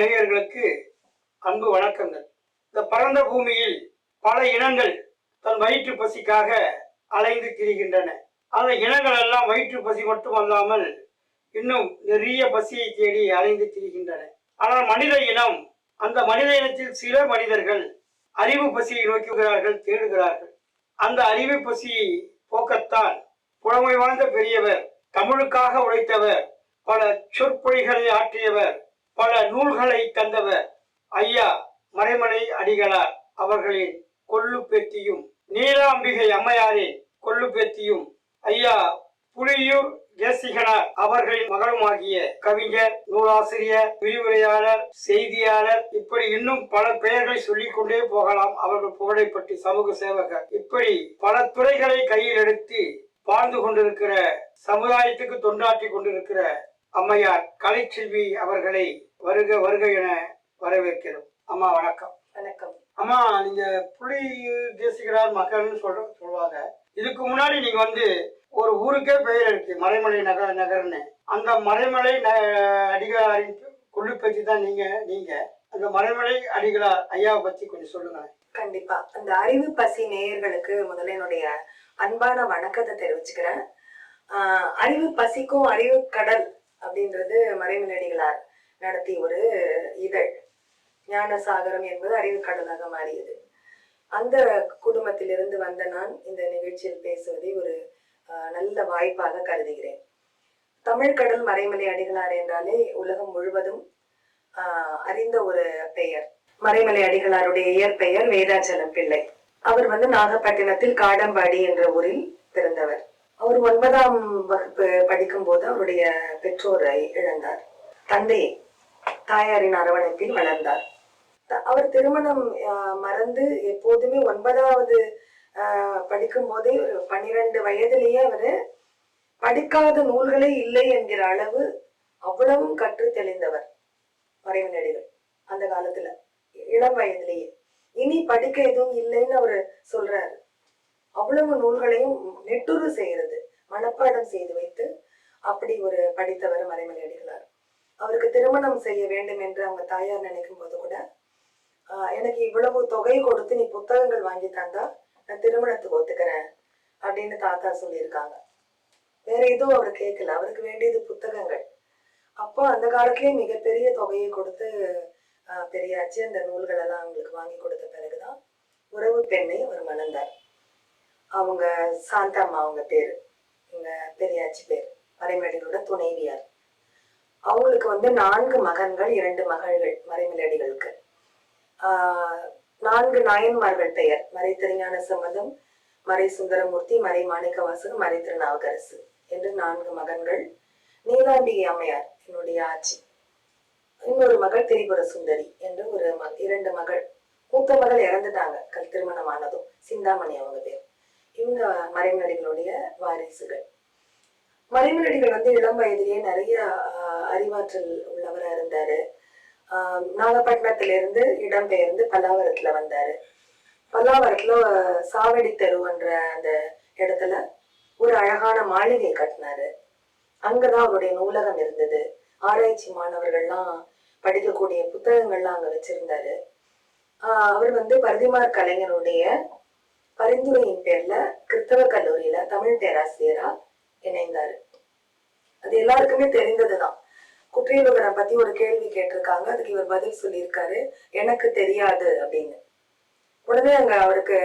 நேயர்களுக்கு அன்பு வணக்கங்கள். இந்த பரந்த பூமியில் பல இனங்கள் தன் வயிற்று பசிக்காக அலைந்து திரிகின்றன. அந்த இனங்கள் எல்லாம் வயிற்று பசி மட்டுமல்லாமல் இன்னும் நிறைய பசியை தேடி அலைந்து திரிகின்றன. ஆனால் மனித இனம் அந்த மனித இனத்தில் சில மனிதர்கள் அறிவு பசியை நோக்குகிறார்கள் தேடுகிறார்கள். அந்த அறிவு பசியை போக்கத்தான் புலமை வாழ்ந்த பெரியவர் தமிழுக்காக உழைத்தவர் பல சொற்பொழிகளை ஆற்றியவர் பல நூல்களை தந்தவர் ஐயா மறைமலை அடிகளார் அவர்களின் கொள்ளு பேத்தியும் நீலாம்பிகை அம்மையாரின் கொள்ளு பேத்தியும் ஐயா புலியூர் தேசிகனார் அவர்களின் மகளுமாகிய கவிஞர் நூலாசிரியர் விரிவுரையாளர் செய்தியாளர் இப்படி இன்னும் பல பெயர்களை சொல்லிக் கொண்டே போகலாம் அவர்கள் புகழை பற்றி சமூக சேவகர். இப்படி பல துறைகளை கையில் எடுத்து வாழ்ந்து கொண்டிருக்கிற சமுதாயத்துக்கு தொண்டாற்றி கொண்டிருக்கிற அம்மையார் கலைச்செல்வி அவர்களை வருக வருக என வரவேற்கிறோம். அம்மா வணக்கம். வணக்கம். அம்மா நீங்க புலி தேசிகரார் மக்கள்னு சொல்ற சொல்லுவாங்க இதுக்கு முன்னாடி நீங்க வந்து ஒரு ஊருக்கே பெயர் இருக்கு மறைமலை நகர் நகர்னு. அந்த மறைமலை ந- அடிகளாரின் கொள்ளு பற்றி தான் நீங்க நீங்க. அந்த மறைமலை அடிகளார் ஐயாவை பத்தி கொஞ்சம் சொல்லுங்க கண்டிப்பா. அந்த அறிவு பசி நேயர்களுக்கு முதல்ல என்னுடைய அன்பான வணக்கத்தை தெரிவிச்சுக்கிறேன். அறிவு பசிக்கும் அறிவு கடல் அப்படின்றது மறைமலடிகளார் நடத்திய ஒரு இதழ். ஞானசாகரம் என்பது அறிவு கடலாக மாறியது. அந்த குடும்பத்திலிருந்து வந்த நான் இந்த நிகழ்ச்சியில் பேசுவதை ஒரு நல்ல வாய்ப்பாக கருதுகிறேன். தமிழ் கடல் மறைமலை அடிகளார் என்றாலே உலகம் முழுவதும் அறிந்த ஒரு பெயர். மறைமலை அடிகளாருடைய இயற்பெயர் வேதாச்சலம் பிள்ளை. அவர் வந்து நாகப்பட்டினத்தில் காடம்பாடி என்ற ஊரில் பிறந்தவர். அவர் ஒன்பதாம் வகுப்பு படிக்கும் போது அவருடைய பெற்றோரை இழந்தார். தந்தையை தாயாரின் அரவணைப்பில் வளர்ந்தார். த- அவர் திருமணம் மறந்து எப்போதுமே ஒன்பதாவது படிக்கும் போதே ஒரு பன்னிரண்டு வயதிலேயே அவர் படிக்காத நூல்களே இல்லை என்கிற அளவு அவ்வளவும் கற்று தெளிந்தவர். மறைமலடிகள் அந்த காலத்துல இளம் வயதிலேயே. இனி படிக்க எதுவும் இல்லைன்னு அவரு சொல்றாரு. அவ்வளவு நூல்களையும் நெட்டுறு செய்யறது மனப்பாடம் செய்து வைத்து அப்படி ஒரு படித்தவர் மறைமலை அடிகளார். அவருக்கு திருமணம் செய்ய வேண்டும் என்று அவங்க தாயார் நினைக்கும் போது கூட எனக்கு இவ்வளவு தொகை கொடுத்து நீ புத்தகங்கள் வாங்கி தந்தா நான் திருமணத்துக்கு ஒத்துக்கிறேன் அப்படின்னு தாத்தா சொல்லியிருக்காங்க. வேற எதுவும் அவர் கேட்கல. அவருக்கு வேண்டியது புத்தகங்கள். அப்போ அந்த காலத்திலேயே மிகப்பெரிய தொகையை கொடுத்து பெரியாச்சு பெரியாச்சி அந்த நூல்கள் எல்லாம் அவங்களுக்கு வாங்கி கொடுத்த பிறகுதான் உறவு பெண்ணை அவர் மணந்தார். அவங்க சாந்தம்மா அவங்க பேர். எங்கள் பெரியாச்சி பேர். மறைமலடிகளோட துணைவியார். அவங்களுக்கு வந்து நான்கு மகன்கள் இரண்டு மகள்கள் மறைமலடிகளுக்கு நான்கு நாயன்மார்கள் பெயர். மறை திருஞான சம்பந்தம் மறை சுந்தரமூர்த்தி மறை மாணிக்கவாசகம் மறை திருநாவுக்கரசு என்று நான்கு மகன்கள். நீலாம்பிகை அம்மையார் என்னுடைய ஆட்சி இன்னொரு மகள் திரிபுர சுந்தரி என்று ஒரு ம- இரண்டு மகள். மூத்த மகள் இறந்துட்டாங்க கல் திருமணமானதும். சிந்தாமணி அவங்க பேர். இவங்க மறைமலடிகளுடைய வாரிசுகள். மறைமலடிகள் வந்து இளம் வயதிலேயே நிறைய அறிவாற்றல் உள்ளவரா இருந்தாரு. ஆஹ், நாகப்பட்டினத்திலிருந்து இடம்பெயர்ந்து பல்லாவரத்துல வந்தாரு. பல்லாவரத்துல சாவடி தெருவன்ற அந்த இடத்துல ஒரு அழகான மாளிகை கட்டினாரு. அங்கதான் அவருடைய நூலகம் இருந்தது. ஆராய்ச்சி மாணவர்கள்லாம் படிக்கக்கூடிய புத்தகங்கள்லாம் அங்க வச்சிருந்தாரு. அவர் வந்து பரதிமார் கலைஞருடைய பரிந்துரையின் பேர்ல கிறிஸ்தவ கல்லூரியில தமிழ் பேராசிரியரா இணைந்தாரு. அது எல்லாருக்குமே தெரிந்ததுதான். குற்றியலுகரை பத்தி ஒரு கேள்வி கேட்டிருக்காங்க. அதுக்கு இவர் பதில் சொல்லியிருக்காரு. எனக்கு தெரியாது அப்படின்னு. உடனே அங்க அவருக்கு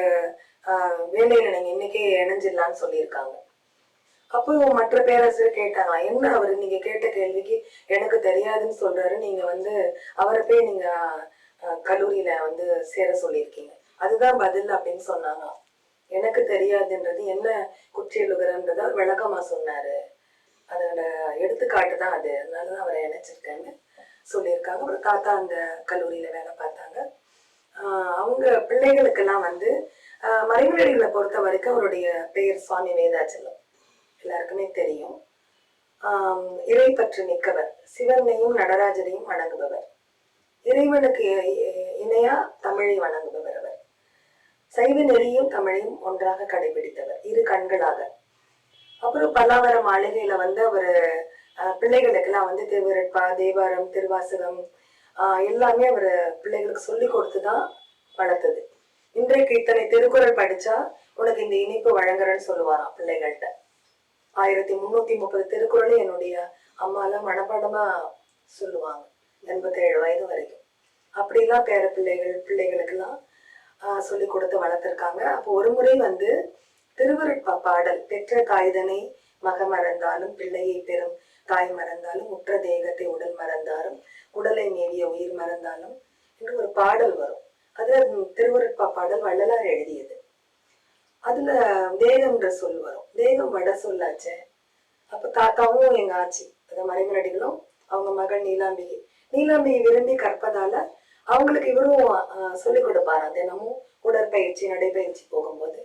ஆஹ் வேலையில நீங்க இன்னைக்கே இணைஞ்சிடலான்னு சொல்லியிருக்காங்க. அப்போ மற்ற பேராசிரியர் கேட்டாங்க என்ன அவரு? நீங்க கேட்ட கேள்விக்கு எனக்கு தெரியாதுன்னு சொல்றாரு. நீங்க வந்து அவரை போய் நீங்க கல்லூரியில வந்து சேர சொல்லியிருக்கீங்க. அதுதான் பதில் அப்படின்னு சொன்னாங்க எனக்கு தெரியாதுன்றது என்ன குற்றியலுகிறன்றத அவர் விளக்கமா சொன்னாரு. அதோட எடுத்துக்காட்டு தான் அது. அதனாலதான் அவரை இணைச்சிருக்கேன்னு சொல்லியிருக்காங்க. அப்புறம் தாத்தா அந்த கல்லூரியில வேலை பார்த்தாங்க. அவங்க பிள்ளைகளுக்கெல்லாம் வந்து மறைமுறைகளை பொறுத்த வரைக்கும் அவருடைய பெயர் சுவாமி வேதாச்சலம். எல்லாருக்குமே தெரியும். இறை பற்று மிக்கவர். சிவனையும் நடராஜரையும் வணங்குபவர். இறைவனுக்கு இணையா தமிழை வணங்குபவர். சைவ நெறியும் தமிழையும் ஒன்றாக கடைபிடித்தவர். இரு கண்களாக. அப்புறம் பல்லாவர மாளிகையில வந்து அவர் பிள்ளைகளுக்கெல்லாம் வந்து திருவரட்பா தேவாரம் திருவாசகம் எல்லாமே அவர் பிள்ளைகளுக்கு சொல்லி கொடுத்து தான் வளர்த்தது. இன்றைக்கு இத்தனை திருக்குறள் படிச்சா உனக்கு இந்த இனிப்பு வழங்குறேன்னு சொல்லுவாராம் பிள்ளைகள்கிட்ட ஆயிரத்தி முன்னூத்தி முப்பது திருக்குறளும் என்னுடைய அம்மாலாம் மனப்பாடமா சொல்லுவாங்க. எண்பத்தேழு வயது வரைக்கும். அப்படிலாம் பேர பிள்ளைகள் பிள்ளைகளுக்கெல்லாம் சொல்லி கொடுத்து வளர்த்துருக்காங்க. அப்போ ஒரு முறை வந்து திருவருட்பா பாடல் பெற்ற தாய்தனை மக மறந்தாலும் பிள்ளையை பெறும் தாய் மறந்தாலும் உற்ற தேகத்தை உடல் மறந்தாலும் உடலை மேவிய உயிர் மறந்தாலும் என்று ஒரு பாடல் வரும். அது திருவருட்பா பாடல் வள்ளலார் எழுதியது. அதுல தேகம்ன்ற சொல் வரும். தேகம் வட சொல்லாச்சே. அப்ப தாத்தாவும் எங்க ஆச்சி அந்த மறைமலடிகளும் அவங்க மகள் நீலாம்பிகை. நீலாம்பிகை விரும்பி கற்பதால அவங்களுக்கு இவரும் சொல்லிக் கொடுப்பாரு? தினமும் உடற்பயிற்சி நடைபயிற்சி போகும்போது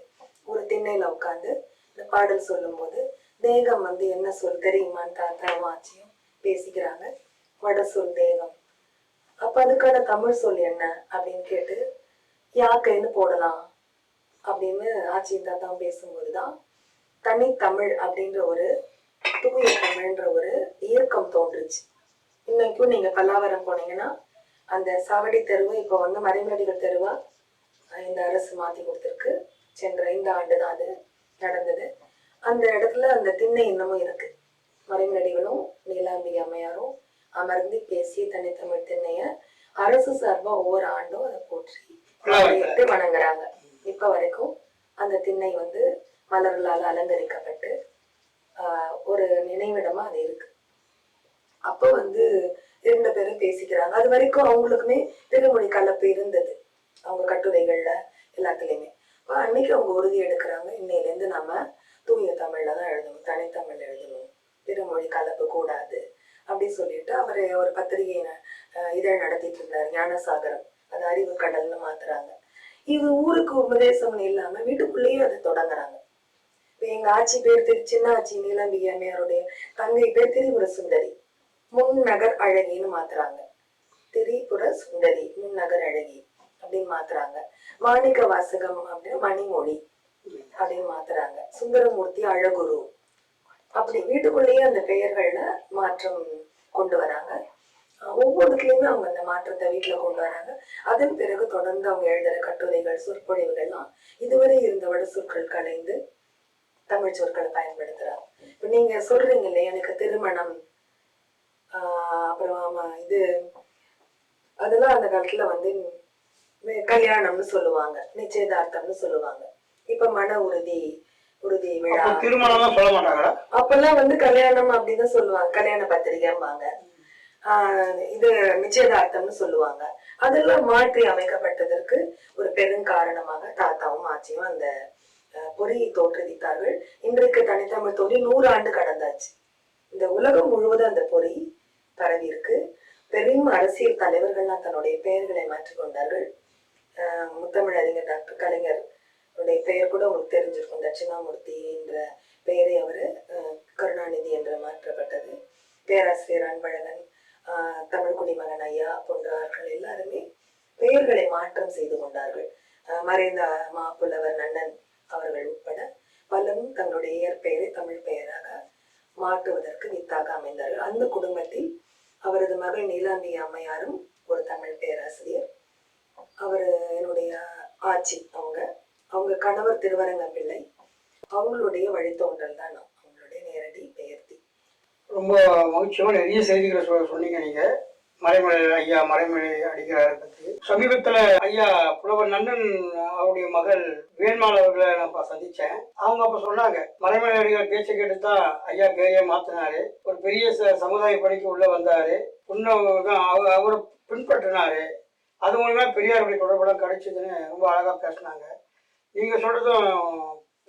ஒரு திண்ணையில உட்காந்து இந்த பாடல் சொல்லும்போது தேகம் வந்து என்ன சொல் தெரியுமான்னு தாத்தாவும் ஆச்சியும் பேசிக்கிறாங்க. வட சொல் தேகம். அப்ப அதுக்கான தமிழ் சொல் என்ன அப்படின்னு கேட்டு யாக்கைன்னு போடலாம் அப்படின்னு ஆச்சியும் தாத்தாவும் பேசும்போதுதான் தமிழ் அப்படின்ற ஒரு தூய தமிழ்ன்ற ஒரு இயக்கம் தோன்றுச்சு. இன்னைக்கும் நீங்க பல்லாவரம் போனீங்கன்னா அந்த சாவடி தெருவும் இப்போ வந்து மறைமலடிகள் தெருவா இந்த அரசு மாத்தி கொடுத்துருக்கு. சென்ற இந்த ஆண்டு தான் அது நடந்தது. அந்த இடத்துல அந்த திண்ணை இன்னமும் இருக்கு. மறைமலடிகளும் நீலாம்பிகை அம்மையாரும் அமர்ந்து பேசி தனித்தமிழ் திண்ணைய அரசு சார்பா ஒவ்வொரு ஆண்டும் அதை போற்றி இட்டு வணங்குறாங்க. இப்ப வரைக்கும் அந்த திண்ணை வந்து மலர்களால் அலங்கரிக்கப்பட்டு ஆஹ், ஒரு நினைவிடமா அது இருக்கு. அப்போ வந்து இரண்டு பேரும் பேசிக்கிறாங்க. அது வரைக்கும் அவங்களுக்குமே திருமொழி கலப்பு இருந்தது. அவங்க கட்டுரைகள்ல எல்லாத்துலயுமே. அன்னைக்கு அவங்க உறுதி எடுக்கிறாங்க. இன்னையில இருந்து நம்ம தூய தமிழ்ல தான் எழுதணும். தனித்தமிழ் எழுதணும். திருமொழி கலப்பு கூடாது அப்படின்னு சொல்லிட்டு அவர் ஒரு பத்திரிகை இதழ் நடத்திட்டு இருந்தார். ஞானசாகரம். அது அறிவு கடல்னு மாத்துறாங்க. இது ஊருக்கு உபதேசம்னு இல்லாம வீட்டுக்குள்ளேயே அதை தொடங்குறாங்க. இப்ப எங்க ஆச்சி பேர் திரு சின்ன ஆட்சி நீலம்பிகை அம்மையாருடைய தங்கை பேர் திரிபுர சுந்தரி முன்னகர் அழகின்னு மாத்துறாங்க. திரிபுர சுந்தரி முன்னகர் அழகி அப்படின்னு மாத்துறாங்க. மாணிக்க வாசகம் அப்படின்னு மணிமொழி அப்படின்னு மாத்துறாங்க. சுந்தரமூர்த்தி அழகுரு அப்படி வீட்டுக்குள்ளேயே அந்த பெயர்கள்ல மாற்றம் கொண்டு வராங்க. அஹ் அவங்க அந்த மாற்றத்தை வீட்டுல கொண்டு வராங்க. அதன் பிறகு தொடர்ந்து அவங்க எழுதுற கட்டுரைகள் சொற்பொழிவுகள்லாம் இதுவரை இருந்த வட சொற்கள் கலைந்து தமிழ் சொற்களை பயன்படுத்துறாங்க. இப்ப நீங்க சொல்றீங்க இல்லையா எனக்கு திருமணம் அப்புறம் இது அதெல்லாம் அந்த காலத்துல வந்து கல்யாணம்னு சொல்லுவாங்க நிச்சயதார்த்தம்னு சொல்லுவாங்க. இப்ப மன உறுதி உறுதி விழா. திருமணம் தான் சொல்ல மாட்டாங்களா? அப்பெல்லாம் வந்து கல்யாணம் அப்படின்னு சொல்லுவாங்க கல்யாண பத்திரிகைம்பாங்க. இது நிச்சயதார்த்தம்னு சொல்லுவாங்க. அதெல்லாம் மாற்றி அமைக்கப்பட்டதற்கு ஒரு பெருங்காரணமாக தாத்தாவும் ஆச்சியும் அந்த பொறியை தோற்றுவித்தார்கள். இன்றைக்கு தனித்தமிழ் தோன்றி நூறு ஆண்டு கடந்தாச்சு. இந்த உலகம் முழுவதும் அந்த பொறி பரவியிருக்கு பெரும் அரசியல் தலைவர்கள்லாம் தன்னுடைய பெயர்களை மாற்றிக்கொண்டார்கள் முத்தமிழ் அறிஞர் டாக்டர் கலைஞர் அவருடைய பெயர் கூட உங்களுக்கு தெரிஞ்சிருக்கும். தட்சிணாமூர்த்தி என்ற பெயரை அவர். கருணாநிதி என்று மாற்றப்பட்டது. பேராசிரியர் அன்பழகன் ஆஹ், தமிழ் குடிமகன் ஐயா போன்றவர்கள் எல்லாருமே பெயர்களை மாற்றம் செய்து கொண்டார்கள். மறைந்த மாப்புலவர் நன்னன் அவர்கள் உட்பட பலரும் தங்களுடைய இயற்பெயரை தமிழ் பெயராக மாற்றுவதற்கு வித்தாக அமைந்தார்கள். அந்த குடும்பத்தில் அவரது மகள் நீலாம்பிகை அம்மையாரும் ஒரு தமிழ் பேராசிரியர். அவர் என்னுடைய ஆட்சி அவங்க. அவங்க கணவர் திருவரங்க பிள்ளை அவங்களுடைய வழித்தோன்றல் தான் நான் அவங்களுடைய நேரடி பெயர்த்தி. ரொம்ப மகிழ்ச்சியாக நிறைய செய்திகளை சொன்னீங்க நீங்கள் மறைமலை ஐயா மறைமலை அடிக்கிறார் பற்றி. சமீபத்துல ஐயா புலவர் நன்னன் அவருடைய மகள் வேண்மாள் அவர்களை நான் இப்ப சந்திச்சேன். அவங்க அப்ப சொன்னாங்க மறைமலை அடிகள் பேச்சை கேட்டு தான் ஐயா பேரையை மாத்தினாரு. ஒரு பெரிய ச- சமுதாய பணிக்கு உள்ள வந்தாரு. இன்னும் தான் அவர் அவரை பின்பற்றினாரு. அது மூலமா பெரியாருடைய தொடர்புலாம் கிடைச்சதுன்னு ரொம்ப அழகா பேசினாங்க. நீங்க சொல்றதும்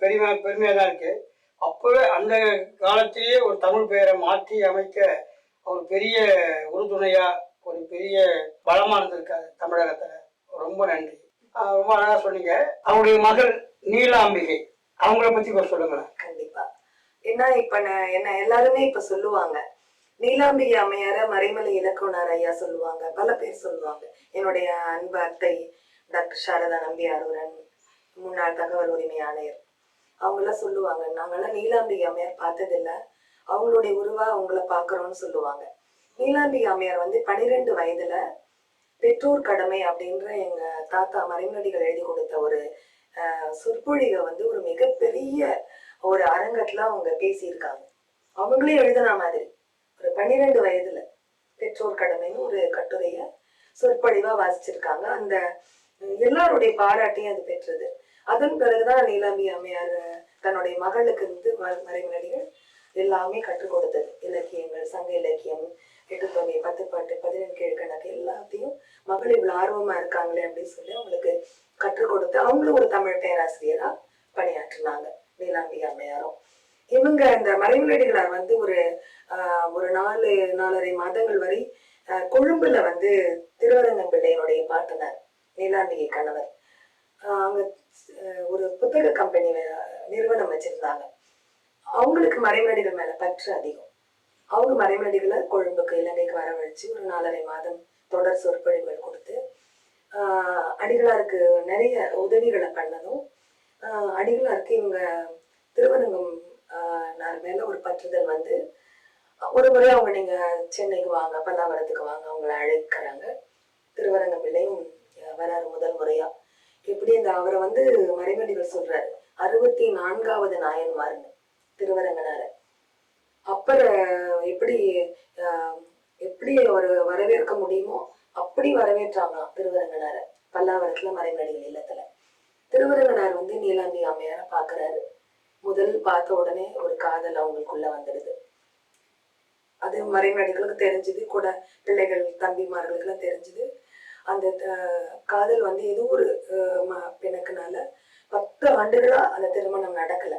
பெருமை பெருமையா தான் இருக்கு. அப்பவே அந்த காலத்திலேயே ஒரு தமிழ் பெயரை மாற்றி அமைக்க ஒரு பெரிய உறுதுணையா பெரிய பலமா இருந்திருக்காரு தமிழகத்துல. ரொம்ப நன்றி. ரொம்ப அழகா சொன்னீங்க. அவருடைய மகள் நீலாம்பிகை. அவங்கள பத்தி கொஞ்சம் சொல்லுங்களேன். கண்டிப்பா. ஏன்னா இப்ப நான் என்ன எல்லாருமே இப்ப சொல்லுவாங்க. நீலாம்பிகை அம்மையார மறைமலை இலக்குனர் ஐயா சொல்லுவாங்க. பல பேர் சொல்லுவாங்க. என்னுடைய அன்பு அத்தை டாக்டர் சாரதா நம்பியாரூரன் முன்னாள் தகவல் உரிமை ஆணையர். அவங்களாம் சொல்லுவாங்க. நாங்கெல்லாம் நீலாம்பிகை அம்மையார் பார்த்ததில்ல. அவங்களுடைய உருவா அவங்கள பார்க்கறோம்னு சொல்லுவாங்க. நீலாம்பி அம்மையார் வந்து பனிரெண்டு வயதுல பெற்றோர் கடமை அப்படின்ற எங்க தாத்தா மறைமடிகள் எழுதி கொடுத்த ஒரு ஆஹ், சொற்பொழிவை வந்து ஒரு மிகப்பெரிய ஒரு அரங்கத்துல அவங்க பேசியிருக்காங்க. அவங்களே எழுதின மாதிரி. ஒரு பன்னிரெண்டு வயதுல பெற்றோர் கடமைன்னு ஒரு கட்டுரைய சொற்பொழிவா வாசிச்சிருக்காங்க. அந்த எல்லாருடைய பாராட்டையும் அது பெற்றது. அதன் பிறகுதான் நீலாம்பி அம்மையார் தன்னுடைய மகளுக்கு வந்து ம- எல்லாமே கற்றுக் கொடுத்தது. இலக்கியங்கள் சங்க இலக்கியம் எட்டு தொகை பத்து பாட்டு பதினெண் கீழ்கணக்கு எல்லாத்தையும் மகள் இவ்வளவு ஆர்வமா இருக்காங்களே அப்படின்னு சொல்லி அவங்களுக்கு கற்றுக் கொடுத்து அவங்களும் ஒரு தமிழ் பேராசிரியரா பணியாற்றினாங்க. நீலாம்பி அம்மையாரும். இவங்க இந்த மறைமுடிகளார் வந்து ஒரு ஒரு நாலு நாலரை மாதங்கள் வரை ஆஹ், கொழும்புல வந்து திருவரங்கம் பிள்ளையனுடைய பாட்டனார் நீலாம்பிகை கணவர். ஆஹ், அவங்க ஒரு புத்தக கம்பெனி நிறுவனம் வச்சிருந்தாங்க. அவங்களுக்கு மறைமலடிகள் மேல பற்று அதிகம். அவங்க மறைமலடிகளை கொழும்பு நாலரை மாதம் தொடர் சொற்பொழிவுகள் கொடுத்து அடிகளாருக்கு நிறைய உதவிகளை பண்ணதும் அடிகளாருக்கு இவங்க திருவரங்கம் நார் மேல ஒரு பற்றுதல் வந்து ஒரு முறை அவங்க நீங்க சென்னைக்கு வாங்க பல்லாவரத்துக்கு வாங்க அவங்கள அழைக்கிறாங்க. திருவரங்கம் பிள்ளையும் வராரு முதல் முறையா. எப்படி இந்த அவரை வந்து மறைமடிகள் சொல்றாரு அறுபத்தி நான்காவது நாயன்மார்னு திருவரங்கனார. அப்பற எப்படி ஆஹ், எப்படி ஒரு வரவேற்க முடியுமோ அப்படி வரவேற்றாங்களாம் திருவரங்கனார. பல்லாவரத்துல மறைமடிகள் இல்லத்துல. திருவரங்கனார் வந்து நீலாம்பி அம்மையார பாக்குறாரு முதல் பார்த்த உடனே ஒரு காதல் அவங்களுக்குள்ள வந்துடுது. அது மறைமடிகளுக்கு தெரிஞ்சது கூட பிள்ளைகள் தம்பிமார்களுக்கு எல்லாம் தெரிஞ்சது. அந்த காதல் வந்து ஏதோ ஒரு பிணக்குனால பத்து ஆண்டுகளா அந்த திருமணம் நடக்கல.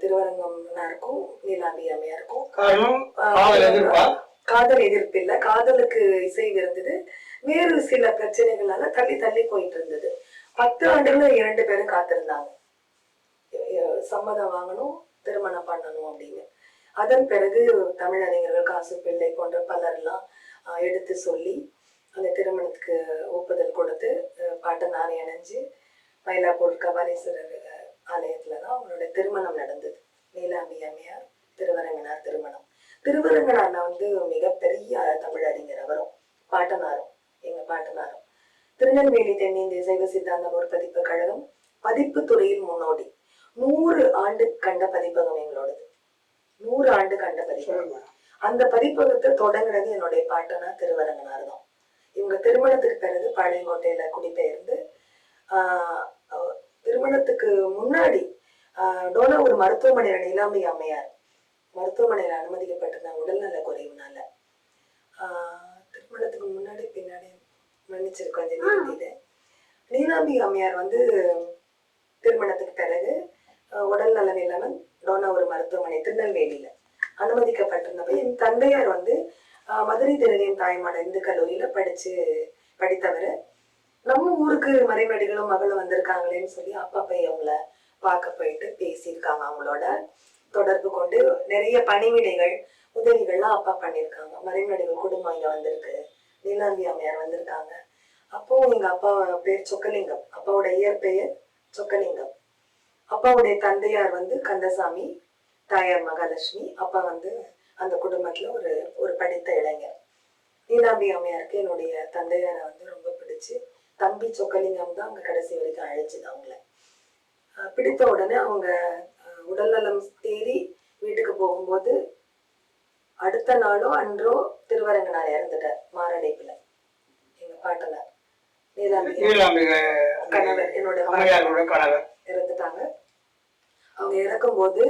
திருவரங்கம்னாருக்கும் நீலாம்பி அம்மையாருக்கும். காதல் எதிர்ப்பு இல்லை. காதலுக்கு இசைவு இருந்தது. வேறு சில பிரச்சனைகளால தள்ளி தள்ளி போயிட்டு இருந்தது. பத்து ஆண்டுகள இரண்டு பேரும் காத்திருந்தாங்க. சம்மதம் வாங்கணும் திருமணம் பண்ணணும் அப்படின்னு. அதன் பிறகு தமிழறிஞர்கள் காசு பிள்ளை போன்ற பலர்லாம் எடுத்து சொல்லி அந்த திருமணத்துக்கு ஒப்புதல் கொடுத்து பாட்டு பாட்டனார் அணைஞ்சு மயிலாப்பூர் கபாலீஸ்வரர் ஆலயத்துல தான் அவங்களுடைய திருமணம் நடந்தது. நீலாம்பி அம்மையார் திருவரங்கனார் திருமணம். திருவரங்கனார்ல வந்து மிகப்பெரிய தமிழறிஞர் அவரும் பாட்டனாரும் எங்க பாட்டனாரும். திருநெல்வேலி தென்னிந்திய சைவ சித்தாந்த பதிப்பு கழகம் பதிப்பு துறையில் முன்னோடி. நூறு ஆண்டு கண்ட பதிப்பகம் எங்களோடது. நூறு ஆண்டு கண்ட பதிப்பகம் அந்த பதிப்பகத்தை தொடங்குனது என்னுடைய பாட்டனார் திருவரங்கனார் தான். இவங்க திருமணத்துக்கு பிறகு பாளையங்கோட்டையில குடிபெயர்ந்து ஆஹ் திருமணத்துக்கு முன்னாடி டோனா ஒரு மருத்துவமனையில நீலாம்பி அம்மையார். மருத்துவமனையில அனுமதிக்கப்பட்டிருந்தாங்க உடல்நல குறைவுனால. திருமணத்துக்கு முன்னாடி பின்னாடி மன்னிச்சிரு கொஞ்சம் நிறுத்திட்டு நீலாம்பி அம்மையார் வந்து திருமணத்துக்கு பிறகு உடல் நலம் இல்லாமல் டோனா ஒரு மருத்துவமனை திருநெல்வேலியில அனுமதிக்கப்பட்டிருந்தப்ப என் தந்தையார் வந்து மதுரை திருவியம் தாய்மான இந்து கல்லூரியில படிச்சு படித்தவர். நம்ம ஊருக்கு மறைமடிகளும் மகளும் வந்திருக்காங்களேன்னு சொல்லி அப்பா போய் அவங்கள பார்க்க போயிட்டு பேசியிருக்காங்க அவங்களோட. தொடர்பு கொண்டு நிறைய பணிவிடைகள் உதவிகள்லாம் அப்பா பண்ணியிருக்காங்க. மறைமடிகள் குடும்பம் இங்க வந்திருக்கு. நீலாந்தி அம்மையார் வந்திருக்காங்க. அப்போ எங்க அப்பா பேர் சொக்கலிங்கம். அப்பாவோட இயற்பெயர் சொக்கலிங்கம். அப்பாவுடைய தந்தையார் வந்து கந்தசாமி தாயார் மகாலட்சுமி. அப்பா வந்து அந்த குடும்பத்துல ஒரு ஒரு படித்த இளைஞர். நீலாம்பி அம்மையாருக்கு என்னுடைய தந்தையாரை வந்து ரொம்ப பிடிச்சு தம்பி சொக்கலிங்கம் தான் அவங்க கடைசி வரைக்கும் அழைச்சுது அவங்கள. பிடித்த உடனே அவங்க உடல்நலம் தேறி வீட்டுக்கு போகும்போது அடுத்த நாளோ அன்றோ திருவரங்கனார் இறந்துட்டார் மாரடைப்புல. எங்க பாட்டனார். கணவர் என்னோட கணவர். இறந்துட்டாங்க. அவங்க இறக்கும்போது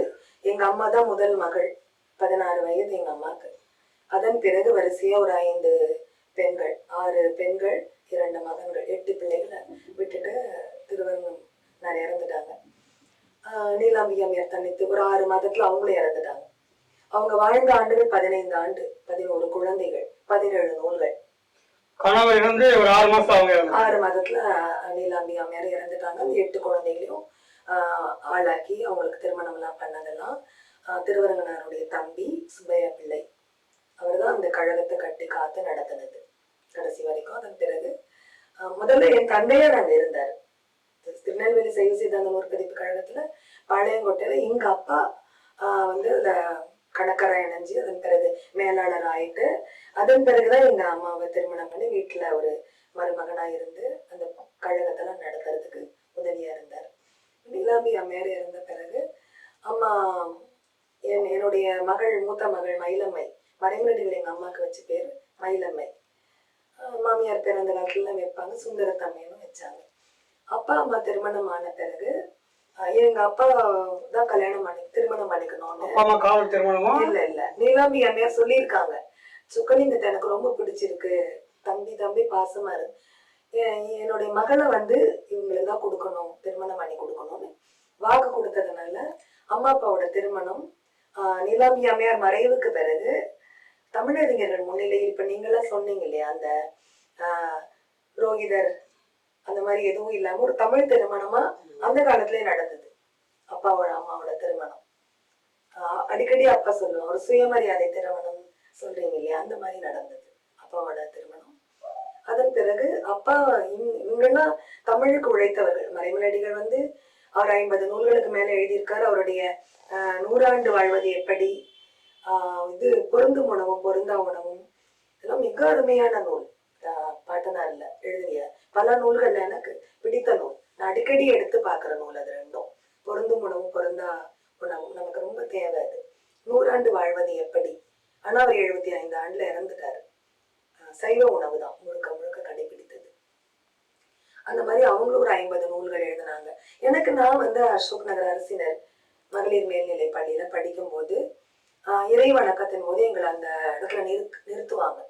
எங்க அம்மா தான் முதல் மகள். பதினாறு வயது எங்க அம்மாக்கு அதன் பிறகு வரிசையா ஒரு ஐந்து பெண்கள் ஆறு பெண்கள் இரண்டு மகன்கள் எட்டு பிள்ளைகளை விட்டுட்டு திருவரங்கம் நான் இறந்துட்டாங்க. நீலாம்பி அம்மையார் தன்னித்து ஒரு ஆறு மாதத்துல அவங்களும் இறந்துட்டாங்க. அவங்க வாழ்ந்த ஆண்டுகள் பதினைந்து ஆண்டு பதினோரு குழந்தைகள் பதினேழு நூல்கள். கணவர் இருந்து ஒரு ஆறு மாசம் அவங்க இருந்தாங்க. ஆறு மாதத்துல நீலாம்பி அம்மையார் இறந்துட்டாங்க. அந்த எட்டு குழந்தைகளையும் ஆஹ், ஆளாக்கி அவங்களுக்கு திருமணம் எல்லாம் பண்ணதெல்லாம் திருவரங்கனாருடைய தம்பி சுப்பையா பிள்ளை அவர்தான் அந்த கழகத்தை கட்டி காத்து நடத்தினது. கடைசி வரைக்கும் அதன் பிறகு முதல்ல என் தந்தையார் அங்க இருந்தார். திருநெல்வேலி சைவ சித்தாந்த முற்பதிப்பு கழகத்துல பாளையங்கோட்டையில எங்க அப்பா ஆஹ், வந்து இந்த கணக்கரா இணைஞ்சு அதன் பிறகு மேலாளர் ஆயிட்டு அதன் பிறகுதான் எங்க அம்மாவை திருமணம் பண்ணி வீட்டுல ஒரு மருமகனா இருந்து அந்த கழகத்தெல்லாம் நடத்துறதுக்கு உதவியா இருந்தார். நிலாம்பி அம்மையார் இறந்த பிறகு அம்மா என் என்னுடைய மகள் மூத்த மகள் மயிலம்மை மறைமுறைகள் எங்க அம்மாவுக்கு வச்ச பேர் மயிலம்மை. மாமியார் பிறந்த காலத்துல வைப்பாங்க சுந்தரத்தம்மைன்னு வச்சாங்க. அப்பா அம்மா திருமணம் ஆன பிறகு எங்க அப்பா தான் கல்யாணம் பண்ணி திருமணம் பண்ணிக்கணும்னு. அப்பா அம்மா காவல் திருமணமா? இல்ல இல்ல. நீலாம்பி அம்மையார் சொல்லியிருக்காங்க. சுக்கலிங்கத்தை எனக்கு ரொம்ப பிடிச்சிருக்கு. தம்பி தம்பி பாசமா இருக்கு என்னுடைய மகளை வந்து இவங்களுக்கு தான் கொடுக்கணும் திருமணம் பண்ணி கொடுக்கணும்னு. வாக்கு கொடுத்ததுனால அம்மா அப்பாவோட திருமணம் ஆஹ் நீலாம்பி அம்மையார் மறைவுக்கு பிறகு தமிழறிஞர்கள் முன்னிலையில் இப்ப நீங்களாம் சொன்னீங்க இல்லையா அந்த ஆஹ் புரோகிதர் அந்த மாதிரி எதுவும் இல்லாம ஒரு தமிழ் திருமணமா அந்த காலத்திலே நடந்தது. அப்பாவோட அம்மாவோட திருமணம். அடிக்கடி அப்பா சொல்லுவோம் ஒரு சுயமரியாதை திருமணம் சொல்றீங்க இல்லையா? அந்த மாதிரி நடந்தது அப்பாவோட திருமணம். அதன் பிறகு அப்பா இவங்க- இவங்கெல்லாம் தமிழுக்கு உழைத்தவர்கள். மறைமலடிகள் வந்து அவர் ஐம்பது நூல்களுக்கு மேல எழுதியிருக்காரு. அவருடைய நூறாண்டு வாழ்வது எப்படி? இது பொருந்தும் உணவும் பொருந்தா உணவும். இதெல்லாம் மிக அருமையான நூல். ஆஹ் பாட்டனார்ல எழுதிய பல நூல்கள்ல எனக்கு பிடித்த நூல். நான் அடிக்கடி எடுத்து பார்க்குற நூல் அது ரெண்டும். பொருந்தும் உணவும் பொருந்தா உணவும் நமக்கு ரொம்ப தேவை அது. நூறாண்டு வாழ்வது எப்படி? ஆனா அவர் எழுபத்தி ஐந்து ஆண்டுல இறந்துட்டாரு. ஆஹ் சைவ உணவு தான் முழுக்க முழுக்க கடைபிடித்தது. அந்த மாதிரி அவங்களும் ஒரு ஐம்பது நூல்கள் எழுதினாங்க. எனக்கு நான் வந்து அசோக் நகர் அரசினர் மகளிர் மேல்நிலை பள்ளியில படிக்கும்போது ஆஹ் இறை வணக்கத்தின் போது எங்களை அந்த இடத்துல நிறுத் நிறுத்துவாங்க.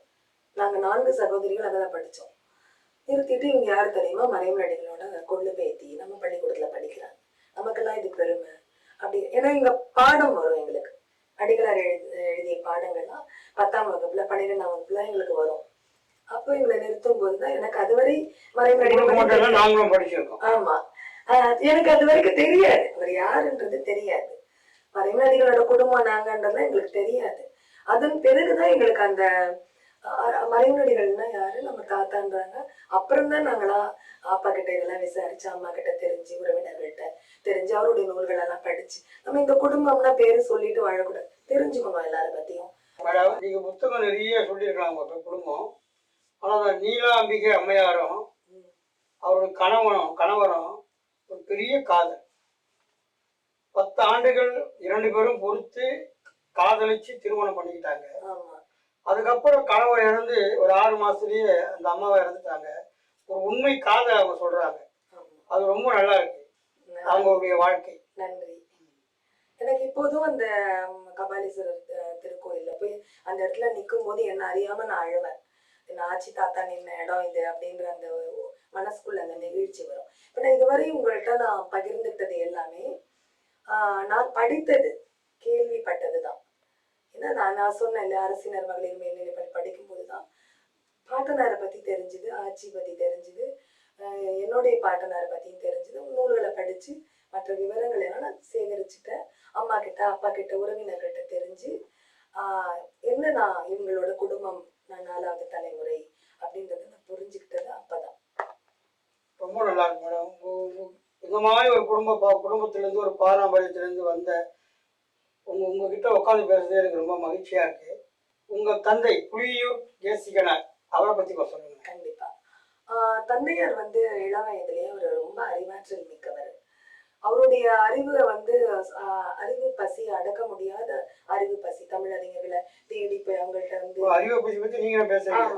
நாங்க நான்கு சகோதரிகள் அங்கதான் படிச்சோம். நிறுத்திட்டு இவங்க யார் தெரியுமா? மறைமலடிகளோட கொள்ளு பேத்தி. நம்ம பள்ளிக்கூடத்துல படிக்கிறாங்க. நமக்கெல்லாம் இது பெருமை. அப்படி ஏன்னா இங்க பாடம் வரும் எங்களுக்கு. அடிகளார் எழுதி எழுதிய பாடங்கள்லாம் பத்தாம் வகுப்புல பன்னிரெண்டாம் வகுப்புல எங்களுக்கு வரும். அப்போ எங்களை நிறுத்தும் போதுதான் எனக்கு அதுவரை மறைமலடிகள் ஆமா. ஆஹ் எனக்கு அது வரைக்கும் தெரியாது. அவர் யாருன்றது தெரியாது. மறைமலடிகளோட குடும்பம் நாங்கன்றதுலாம் எங்களுக்கு தெரியாது. அதன் பிறகுதான் எங்களுக்கு அந்த அஹ், மறைமலடிகள்னா யாரு? நம்ம தாத்தான்றாங்க அப்புறம் தான் நாங்களா அப்பா கிட்ட இதெல்லாம் விசாரிச்சு அம்மா கிட்ட தெரிஞ்சு உறவினர்கள்ட்ட தெரிஞ்சு அவருடைய நூல்கள் எல்லாம் படிச்சு நம்ம இந்த குடும்பம்னா பேரு சொல்லிட்டு வாழக்கூடாது. தெரிஞ்சுக்கணும் எல்லாரை பத்தியும். நீங்க புத்தகம் நிறைய சொல்லியிருக்கலாம் உங்க குடும்பம். ஆனா நீலாம்பிகை அம்மையாரும் அவருடைய கணவனும் கணவரும் ஒரு பெரிய காதல். பத்து ஆண்டுகள் இரண்டு பேரும் பொறுத்து காதலிச்சு திருமணம் பண்ணிக்கிட்டாங்க. ஆமா. அதுக்கப்புறம் கணவர் இறந்து ஒரு ஆறு மாசத்துலயே அந்த அம்மாவை இறந்துட்டாங்க. ஒரு உண்மை காதை அவங்க சொல்றாங்க. அது ரொம்ப நல்லா இருக்கு. அவங்களுடைய வாழ்க்கை. நன்றி. எனக்கு இப்போதும் அந்த கபாலீஸ்வரர் அஹ், திருக்கோயில்ல போய் அந்த இடத்துல நிற்கும் போது என்ன அறியாம நான் அழுவேன். என் ஆச்சி தாத்தா நின்ன இடம் இது அப்படின்ற அந்த ஒரு மனசுக்குள்ள அந்த நெகிழ்ச்சி வரும். இப்போ நான் இதுவரை உங்கள்கிட்ட நான் பகிர்ந்துட்டது எல்லாமே நான் படித்தது கேள்விப்பட்டது தான் ஏன்னா நான் நான் சொன்னேன்ல அரசினர் மகளிர் மேல்நிலை பள்ளி படிக்கும்போது தான் பாட்டனாரை பற்றி தெரிஞ்சுது ஆட்சி பற்றி தெரிஞ்சுது என்னுடைய பாட்டனாரை பற்றியும் தெரிஞ்சுது நூல்களை படித்து மற்ற விவரங்கள் எல்லாம் நான் சேகரிச்சுட்டேன். அம்மா கிட்ட அப்பா கிட்ட உறவினர்கிட்ட தெரிஞ்சு என்ன நான் இவங்களோட குடும்பம் நான் நாலாவது தலைமுறை அப்படின்றத நான் புரிஞ்சுக்கிட்டது அப்பதான். ரொம்ப நல்லா இருக்கு மேடம். உங்க- இந்த மாதிரி ஒரு குடும்ப குடும்பத்திலேருந்து ஒரு பாரம்பரியத்திலேருந்து வந்த உங்க உங்ககிட்ட உட்காந்து பேசுறது எனக்கு ரொம்ப மகிழ்ச்சியா இருக்கு. உங்க தந்தை புலியூர் தேசிகனார் அவரை பத்தி சொல்லுங்க. கண்டிப்பா. தந்தையார் வந்து இளம் வயதிலேயே அவர் ரொம்ப அறிவாற்றல் மிக்கவர். அவருடைய அறிவை வந்து அறிவு பசி அடக்க முடியாத அறிவு பசி. தமிழறிஞர்களை தேடி போய் அவங்கள்ட்ட வந்து அறிவை பத்தி நீங்க பேசுறீங்க.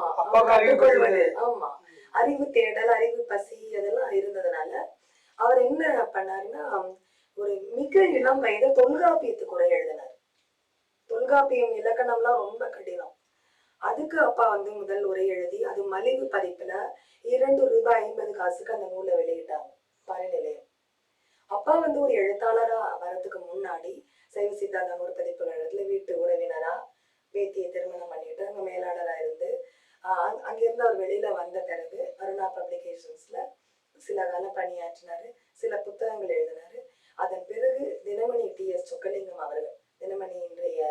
கற்றுக்கொள்வது. பத்தி. ஆமா. அறிவு தேடல் அறிவு பசி அதெல்லாம் இருந்ததுனால அவர் என்ன பண்ணாருன்னா ஒரு மிக இளம் வயது தொல்காப்பியத்து கூட எழுதினார். தொல்காப்பியம் இலக்கணம்லாம் ரொம்ப கடினம். அதுக்கு அப்பா வந்து முதல் உரை எழுதி அது மலிவு பதிப்புல இரண்டு ரூபாய் ஐம்பது காசுக்கு அந்த நூலை வெளியிட்டாங்க. பணிநிலையம் அப்பா வந்து ஒரு எழுத்தாளரா வரதுக்கு முன்னாடி சைவ சித்தாந்த நூறு பதிப்பு கழகத்துல வீட்டு உறவினரா பேத்தியை திருமணம் பண்ணிட்டு அங்க மேலாளரா இருந்து அங்கிருந்து அவர் வெளியில வந்த பிறகு அருணா பப்ளிகேஷன்ஸ்ல சில காலம் பணியாற்றினாரு சில புத்தகங்கள் எழுதினாரு. அதன் பிறகு தினமணி டி எஸ் சொக்கலிங்கம் அவர்கள் தினமணி இன்றைய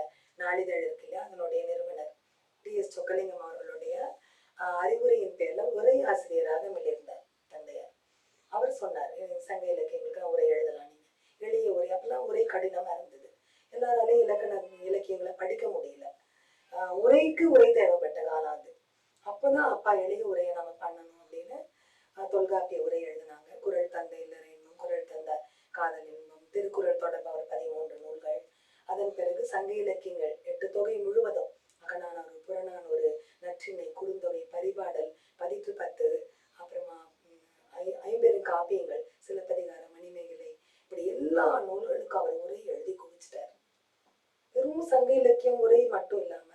நாளிதழ் இருக்கு இல்லையா? அதனுடைய நிறுவனர் டி எஸ் சொக்கலிங்கம் அவர்களுடைய அறிவுரையின் பேர்ல உரை ஆசிரியராக மிளிர்ந்தார் தந்தையார். அவர் சொன்னார் சங்க இலக்கியங்களுக்கு உரை எழுதலாம் நீங்க. எளிய உரை. அப்பெல்லாம் உரை கடினமா இருந்தது. எல்லாராலையும் இலக்கண இலக்கியங்களை படிக்க முடியல. உரைக்கு உரை தேவைப்பட்ட காலம் அது. அப்பதான் அப்பா எளிய உரையை நம்ம பண்ணணும் அப்படின்னு தொல்காப்பிய உரை எழுதினாங்க. குரல் தந்தை இல்லை குரல் தந்த காதல் திருக்குறள் தொடர்பவர் பதிமூன்று நூல்கள். அதன் பிறகு சங்க இலக்கியங்கள் எட்டு தொகை முழுவதும் அகநானூறு புறநானூறு நற்றினை குறுந்தொகை பரிபாடல் பதிற்று பத்து அப்புறமா ஐ- ஐம்பெரும் காப்பியங்கள் சிலப்பதிகாரம் மணிமேகலை இப்படி எல்லா நூல்களுக்கும் அவர் உரை எழுதி குவிச்சிட்டாரு. வெறும் சங்க இலக்கியம் உரை மட்டும் இல்லாம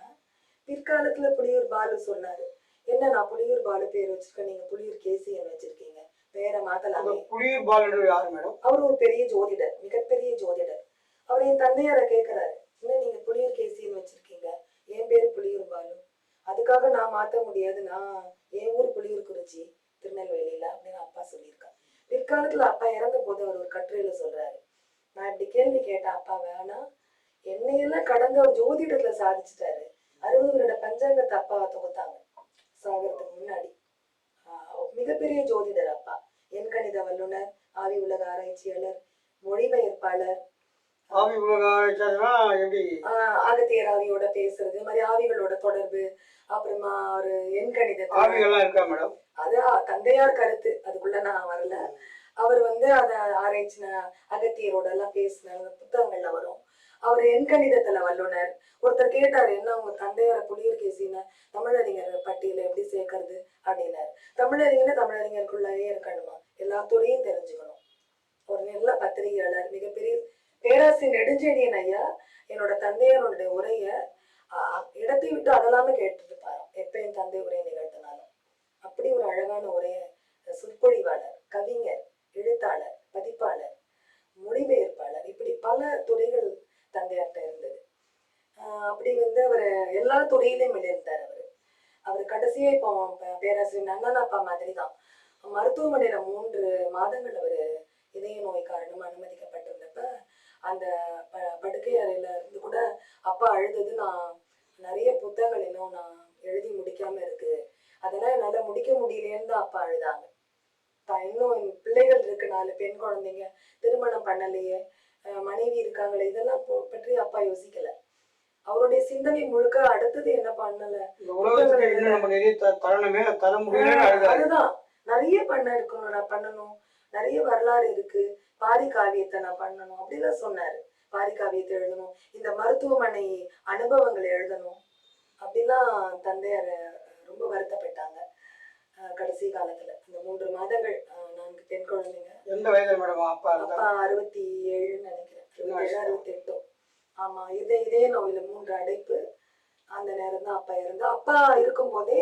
பிற்காலத்துல புலியூர் பாலு சொன்னாரு. என்ன நான் புலியூர் பாலு பேர் வச்சிருக்கேன் நீங்க புலியூர் கேசியன் வச்சிருக்கீங்க. பேரை மாத்தலாமே. புலியூர் பாலர் யார் மேடம்? அவர் ஒரு பெரிய ஜோதிடர் மிகப்பெரிய ஜோதிடர். அவர் என் தந்தையார கேக்குறாரு. என்ன நீங்க புலியூர் கேசின்னு வச்சிருக்கீங்க? என் பேரு புலியூர் பாலு. அதுக்காக நான் மாத்த முடியாது. நான் என் ஊர் புலியூர் குறிச்சி திருநெல்வேலியில அப்படின்னு அப்பா சொல்லியிருக்காங்க பிற்காலத்துல அப்பா இறந்த போது அவர் ஒரு கட்டுரையில சொல்றாரு. நான் இப்படி கேள்வி கேட்டேன் அப்பா வேணாம் என்னையெல்லாம் கடந்த ஒரு ஜோதிடத்துல சாதிச்சிட்டாரு. அறுபது வருட பஞ்சாங்கத்தை அப்பா தொகுத்தாங்க. சாகிறதுக்கு முன்னாடி. மிகப்பெரிய ஜோதிடர் அப்பா. எண் கணித வல்லுனர் ஆவி உலக ஆராய்ச்சியாளர் மொழிபெயர்ப்பாளர் ஆவி உலக அகத்தியர் ஆவியோட பேசுறது மாதிரி ஆவிகளோட தொடர்பு அப்புறமா ஒரு எண் கணித ஆவிகள்லாம் இருக்கா மேடம்? அது தந்தையார் கருத்து. அதுக்குள்ள நான் வரல. அவர் வந்து அத ஆராய்ச்சின அகத்தியரோட எல்லாம் பேசின புத்தகங்கள்ல வரும். அவர் எண் கணிதத்துல வல்லுனர். ஒருத்தர் கேட்டாரு என்ன உங்க தந்தையார புலியூர் கேசின தமிழறிஞர் பட்டியல எப்படி சேர்க்கறது? அப்படின்னாரு. தமிழறிஞர்னு தமிழறிஞருக்குள்ளேயே இருக்கணுமா? எல்லா துறையும் தெரிஞ்சுக்கணும். ஒரு நல்ல பத்திரிகையாளர் மிகப்பெரிய பேராசி நெடுஞ்செழியன் ஐயா என்னோட தந்தையாரோட உரைய இடத்தை விட்டு அதெல்லாமே கேட்டுட்டு இருப்பாராம் எப்ப என் தந்தை உரை நிகழ்த்தினாலும். அப்படி ஒரு அழகான உரைய சொற்பொழிவாளர் கவிஞர் எழுத்தாளர் பதிப்பாளர் மொழிபெயர்ப்பாளர் இப்படி பல துறைகள் தந்தையார்ட்ட இருந்தது. அப்படி வந்து அவர் எல்லா துறையிலையும் இருந்தார் அவர். அவர் கடைசியே இப்போ பேராசிரியர் நன்னன் அப்பா மாதிரி தான் மருத்துவமனையில மூன்று மாதங்கள் அவர் இதய நோய் காரணமா அனுமதிக்கப்பட்டிருந்தப்ப அந்த ப- படுக்கை அறையில இருந்து கூட அப்பா அழுதது நான் நிறைய புத்தகங்கள் இன்னும் நான் எழுதி முடிக்காம இருக்கு. அதெல்லாம் என்னால முடிக்க முடியலையேன்னு தான் அப்பா அழுதாங்க. தான் இன்னும் பிள்ளைகள் இருக்கு நாலு பெண் குழந்தைங்க திருமணம் பண்ணலையே மனைவி இருக்காங்களே இதெல்லாம் பற்றி அப்பா யோசிக்கல. அவருடைய சிந்தனை முழுக்க அடுத்தது என்ன பண்ணல? முடியலன்னு அதுதான். நிறைய பண்ண இருக்கணும் நான் பண்ணணும். நிறைய வரலாறு இருக்கு. பாரி காவியத்தை நான் பண்ணணும் அப்படிலாம் சொன்னாரு. பாரி காவியத்தை எழுதணும். இந்த மருத்துவமனை அனுபவங்களை எழுதணும். அப்படிலாம் தந்தையார் ரொம்ப வருத்தப்பட்டாங்க. கடைசி காலத்துல. இந்த மூன்று மாதங்கள் நான்கு பெண் குழந்தைங்க. எந்த வயதுல மேடம் அப்பா அப்பா அறுபத்தி ஏழுன்னு நினைக்கிறேன் அறுபத்தி எட்டோ ஆமா இதே இதே நோயில மூன்று அடைப்பு. அந்த நேரம் தான் அப்பா இருந்தா அப்பா இருக்கும்போதே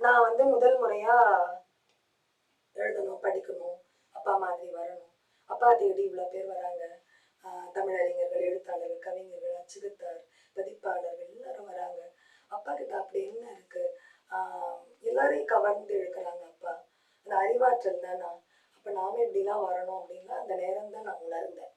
நான் வந்து முதல் முறையா எழுதணும் படிக்கணும் அப்பா மாதிரி வரணும். அப்பா தேடி இவ்வளோ பேர் வராங்க. தமிழ் தமிழறிஞர்கள் எழுத்தாளர்கள் கவிஞர்கள் அச்சுகத்தார் பதிப்பாளர்கள் எல்லாரும் வராங்க. அப்பா கிட்ட அப்படி என்ன இருக்கு? எல்லாரையும் கவர்ந்து இழுக்கிறாங்க அப்பா. அந்த அறிவாற்றல் தானா? அப்போ நாம இப்படிலாம் வரணும் அப்படின்னா அந்த நேரம் தான் நான் உணர்ந்தேன்.